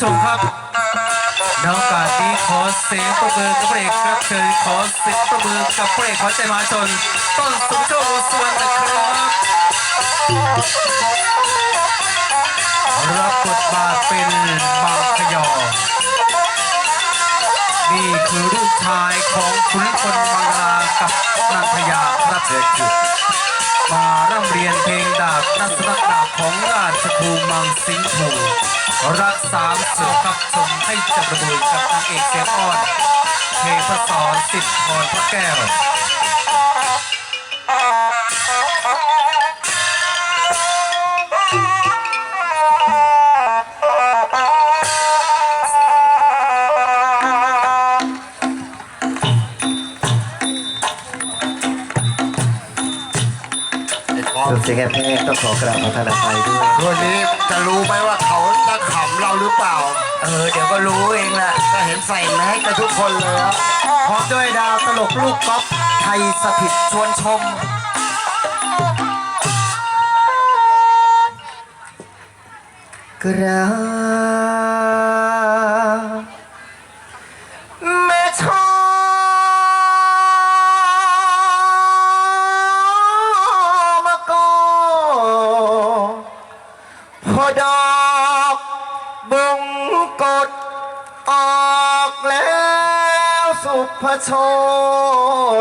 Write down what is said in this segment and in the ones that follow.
ชมครับนโองกาตีขอเสียงประมือกับพระเอกรับเชิญขอเสียงประมือกับพระเอกขอใจมาชน ต้นสุขโชคสวรรณนะครับรับบทบาทเป็นบางขยอ นี่คือลูกชายของขุนพลมังลากับนางพญาพระเจ้าจุด มาร่ำเรียนเพลงดาบนักสลักดาบของราชครูมังสิงห์ถูรักสามเสือกับชมให้จับระเบิดกับนางเอกเสียงอ่อนเทพสอนสิทธิ์พรพระแก้ว สุดเสียงแอบแห้งต้องขอกราบขอทานอภัยด้วย วันนี้จะรู้ไหมว่าเขาจะขำเราหรือเปล่า เออ เดี๋ยวก็รู้เองแหละจะเห็นใส่แมสกันทุกคนเลยพร้อมด้วยดาวตลกลูกก๊อฟไทยสถิตชวนชม กรา พอดอกบุงกดออกแล้วสุภโช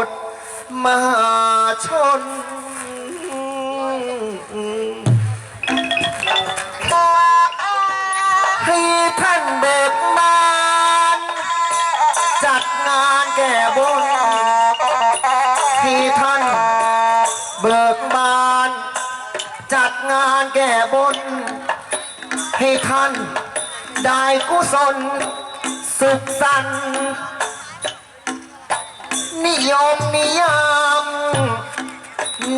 ดมหาชนให้ท่านเบิกบานจัดงานแก่บนให้ท่านเบิกบาน จัดงานแก่บน ให้ท่านได้กุศลสุขสันนิยมนิยาม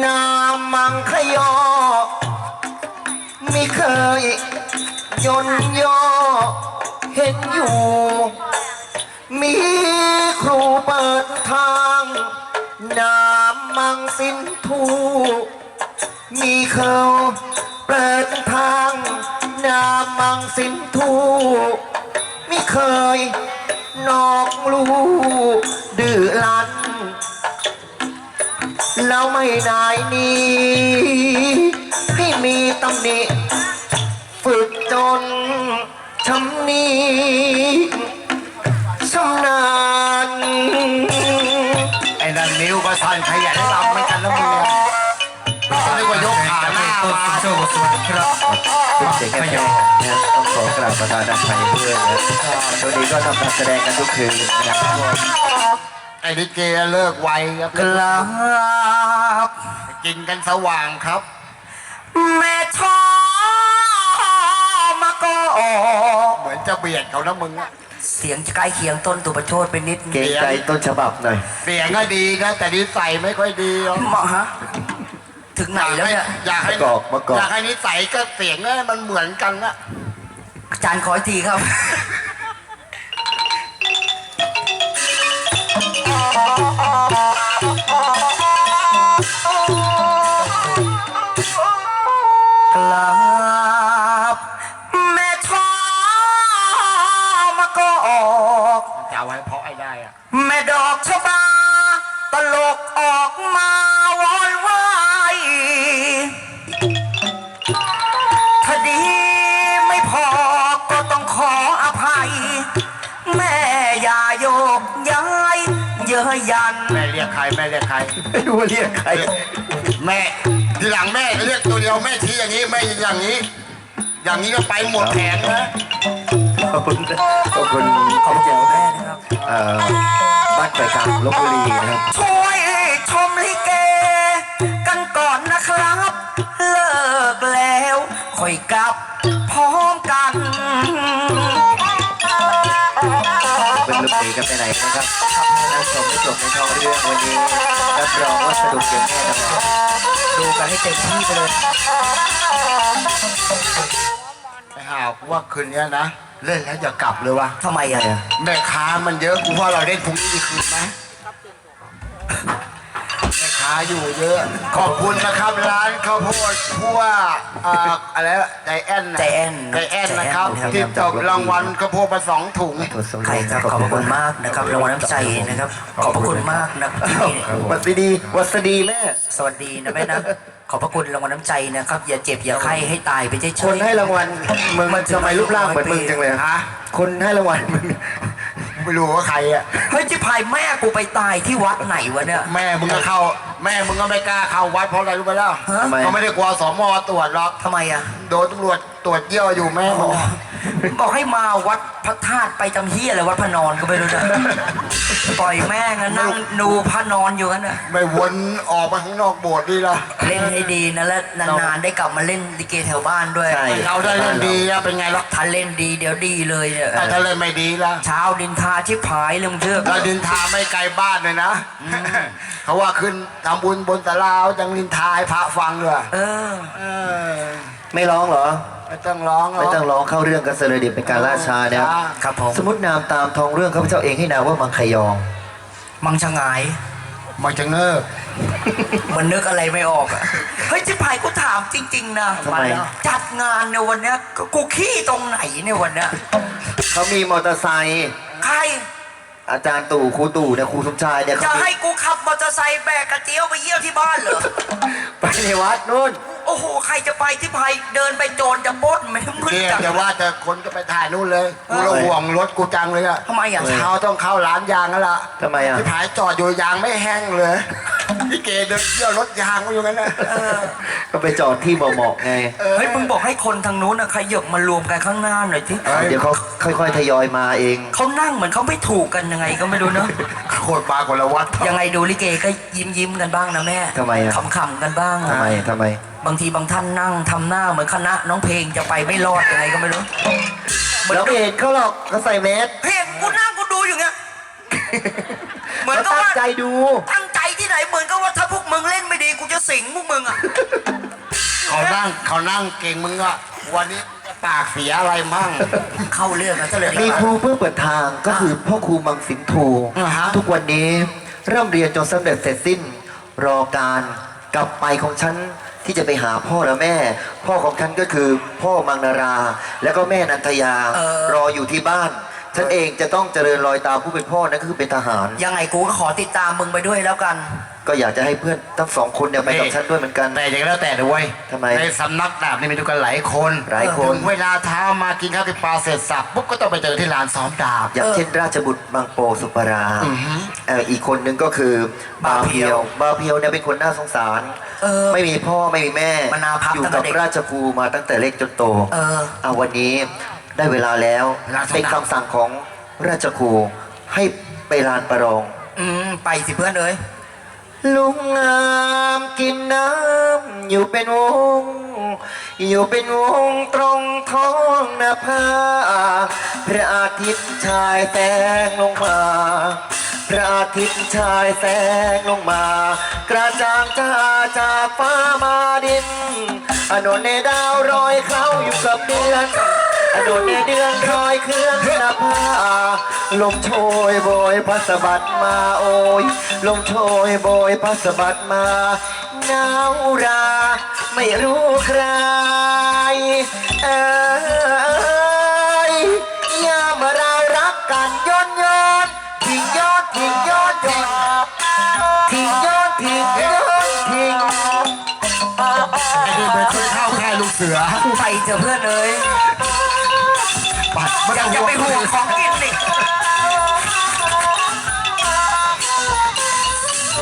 นามมังคยอไม่เคยยนย่อเห็นอยู่ มีครูเปิดทางนามมังสินทูมีเขาเปิดทาง มังสินทูไม่เคยนอกลูกดื้อลัน แล้วไม่นายนี้ให้มีตำหนิฝึกจนชำนีชำนาญไอ้นั่นนิ้วก็สั่นขยันรำเหมือนกันนะมึงเนี่ยต้อง ต้นมาสุขโชคสุวรรณครับเสียงแองนะครับต้องขอกราบประทานอภัยด้วยนะครับวงนี้ก็ทำการแสดงกันทุกคืนนะครับไอ้ลิเกเลิกไวครับกราบกินกันสว่างครับ แม่ชอมาก็เหมือนจะเบียดเขานะมึงอะเสียงใกล้เคียงต้นตุประโชดไปนิดเกรงใจต้นฉบับหน่อย เสียงก็ดีนะแต่นิสัยไม่ค่อยดีหรอก เหมาะฮะ ถึงไหนแล้วเนี่ย อยากให้มะกอกมะกอกอยากให้นิสัยก็เสียงเนี่ยมันเหมือนกันนะอาจารย์ขออีกทีครับก เย้ยยัน แม่เรียกใครแม่เรียกใคร ไม่รู้ว่าเรียกใคร แม่ทีหลังแม่เรียกตัวเดียวแม่ทีอย่างนี้แม่อย่างนี้ อย่างนี้ก็ไปหมดแผงนะขอบคุณขอบคุณขอบคุณแม่นะครับเอ่อบ้านไก่กลางลบบุรีนะครับ ช่วยชมลิเก กันก่อนนะครับ เลิกแล้วค่อยกลับพร้อม นเป็นลูกหนีกันไปไหนนะครับแล้วชมไม่จบในท้องเรื่องวันนี้รับรองว่าสนุกอย่างแน่นอนดูกันให้เต็มที่ไปเลยไปหาว่าคืนเนี้ยนะ เล่นแล้วจะกลับเลยวะทำไมอะ แม่ค้ามันเยอะกูว่าเราเล่นพรุ่งนี้ดีคืนไหมแม่ค้าค้า อยู่เยอะ ขอบคุณนะครับร้านข้าวโพดพั่วเอ่ออะไรละใจแอนนะใจแอนใจแอนนะครับใจแอนที่ตกรางวัลข้าวโพดมาสองถุงใครครับขอบพระคุณมากนะครับรางวัลน้ำใจนะครับ ขอบพระคุณมากนะที่วัสดีวัสดีแม่ สวัสดีนะแม่นะขอบพระคุณรางวัลน้ำใจนะครับ อย่าเจ็บอย่าไข้ให้ตายไปเฉยๆ คนให้รางวัลมึงทำไมรูปร่างเหมือนมึงจังเลยฮะคนให้รางวัลมึงไม่รู้ว่าใครอะเฮ้ยจิพายแม่กูไปตายที่วัดไหนวะเนี่ย แม่มึงก็เข้า แม่มึงก็ไม่กล้าเข้าวัดเพราะอะไรรู้ไหมล่ะฮะเขาไม่ได้กลัวสมอตรวจหรอกทำไมอะ โดนตำรวจตรวจเยี่ยวอยู่แม่มึงอะบอกให้มาวัดพระธาตุไปจำเฮียอะไรวัดพระนอนก็ไม่รู้นะปล่อยแม่งอะนั่งดูพระนอนอยู่กันน่ะไม่วนออกมาข้างนอกโบสถ์ดีหรอเล่นให้ดีนะแล้วนานๆได้กลับมาเล่นลิเกแถวบ้านด้วยใช่ เราได้เล่นดีอะเป็นไงล่ะถ้าเล่นดีเดี๋ยวดีเลยเนี่ยแต่ถ้าเล่นไม่ดีล่ะเช้าดินทาชิบหายเลยมึงเชื่อเราดินทาไม่ไกลบ้านเลยนะเขาว่าขึ้นทำบุญบนตะลาวยังดินทาให้พระฟังด้วยเออ เออไม่ร้องเหรอ ไม่ต้องร้องหรไม่อกต้องร้องเข้าเรื่องกันเลยดิเป็นการล่าช้าเนี่ยจ้าครับผม สมมตินามตามทองเรื่องข้าพเจ้าเองให้นามว่ามังคยอง มังชะงาย มันจะเงิบมันนึกอะไรไม่ออกอะเฮ้ยชิบหายกูถามจริง ๆ นะทำไม จัดงานในวันเนี้ยกูขี้ตรงไหนในวันเนี้ยเขามีมอเตอร์ไซค์ใคร อาจารย์ตู่ครูตู่เนี่ยครูสมชายเนี่ยจะเขามีให้กูขับมอเตอร์ไซค์แบกกระเจียวไปเยี่ยวที่บ้านเหรอ ไปในวัดนู่นโอ้โห ใครจะไปที่ภัยเดินไปโจรจะปล้นไม่มึนเนี่ยจังจะว่าแต่คนก็ไปถ่ายนู่นเลย กูระห่วงรถกูจังเลยอะทำไมอะเช้าต้องเข้าร้านยางแล้วล่ะทำไมอะ ที่ผายจอดอยู่ยางไม่แห้งเลย พี่เกเดินเที่ยวรถยางมาอยู่งั้นนะก็ไปจอดที่เหมาะๆไง เฮ้ยมึงบอกให้คนทางนู้นนะขยับมารวมกันข้างหน้าหน่อยที่เอ้ยเดี๋ยวเขาค่อยๆทยอยมาเอง เขานั่งเหมือนเขาไม่ถูกกันยังไงก็ไม่รู้เนอะโคตรปลาคนละวัด ยังไงดูลิเกก็ยิ้มยิ้มๆกันบ้างนะแม่ทำไมอะ ขำๆกันบ้างทำไมทำไม บางทีบางท่านนั่งทำหน้าเหมือนคณะน้องเพลงจะไปไม่รอดยังไงก็ไม่รู้เหมือนเราไม่เห็นเขาหรอกเขาใส่แมสเพลงกูนั่งกูดูอยู่เงี้ย เหมือนเขากับตั้งว่าใจดู ตั้งใจที่ไหนเหมือน จะสิงพวกมึงอะเขานั่งเขานั่งเก่งมึงอะวันนี้จะปากเสียอะไรมั่ง เข้าเรื่องกันซะเลยดีมีกว่าครูเพื่อเปิดทางก็คือพ่อครูมังสินทูอ่าฮะทุกวันนี้เริ่มเรียนจนสำเร็จเสร็จสิ้น รอการกลับไปของฉันที่จะไปหาพ่อและแม่ พ่อของฉันก็คือพ่อมังนารา แล้วก็แม่นันทยา รออยู่ที่บ้าน ฉันเองจะต้องเจริญรอยตามผู้เป็นพ่อนั่นก็คือเป็นทหาร ยังไงกูก็ขอติดตามมึงไปด้วยแล้วกัน ก็อยากจะให้เพื่อนทั้งสองคนเนี่ยไปกับฉันด้วยเหมือนกัน แต่อย่างแล้วแต่ด้วยทำไมในสำนักดาบนี่มีทุกกันหลายคนหลายคนถึงเวลาเท้ามากินข้าวที่ปลาเสร็จสับปุ๊บก็ต้องไปเจอที่ร้านซ้อมดาบ อย่างเช่นราชบุตรบางโปสุปราอือฮึเอ่ออีกคนนึงก็คือบาเพียวบาเพียวเนี่ยเป็นคนน่าสงสารเออไม่มีพ่อไม่มีแม่มนาพับอยู่ตั้งแต่กับเด็กราชครูมาตั้งแต่เล็กจนโตเออเอาวันนี้ได้เวลาแล้วเวลาสำนักเป็นคำสั่งของราชครูให้ไปลานประลองอืมไปสิเพื่อนเอ้ย ลุงงามกินน้ำอยู่เป็นวง อยู่เป็นวงตรงท้องนาผาพระอาทิตย์ชายแสงลงมา พระอาทิตย์ชายแสงลงมา กระจ่างจ้าจากฟ้ามาดินอโนนในดาวรอยเขาอยู่กับเดือน อโนนในเดือนรอยเครื่องน้าลมโชยโบยพัสบัดมาโอ้ยลมโชยโบยพัสบัดมาหนาวรา ไม่รู้ใครเอยยามเรารักกันย้อนย้อนทิ้งย้อนทิ้งย้อนย้อนทิ้งย้อนทิ้งย้อนทิ้งไอ้นี่ไปเคยเข้าค่ายลูกเสือไปเถอเพื่อนเอ้ย อย่าอย่าไปห่วงของกิน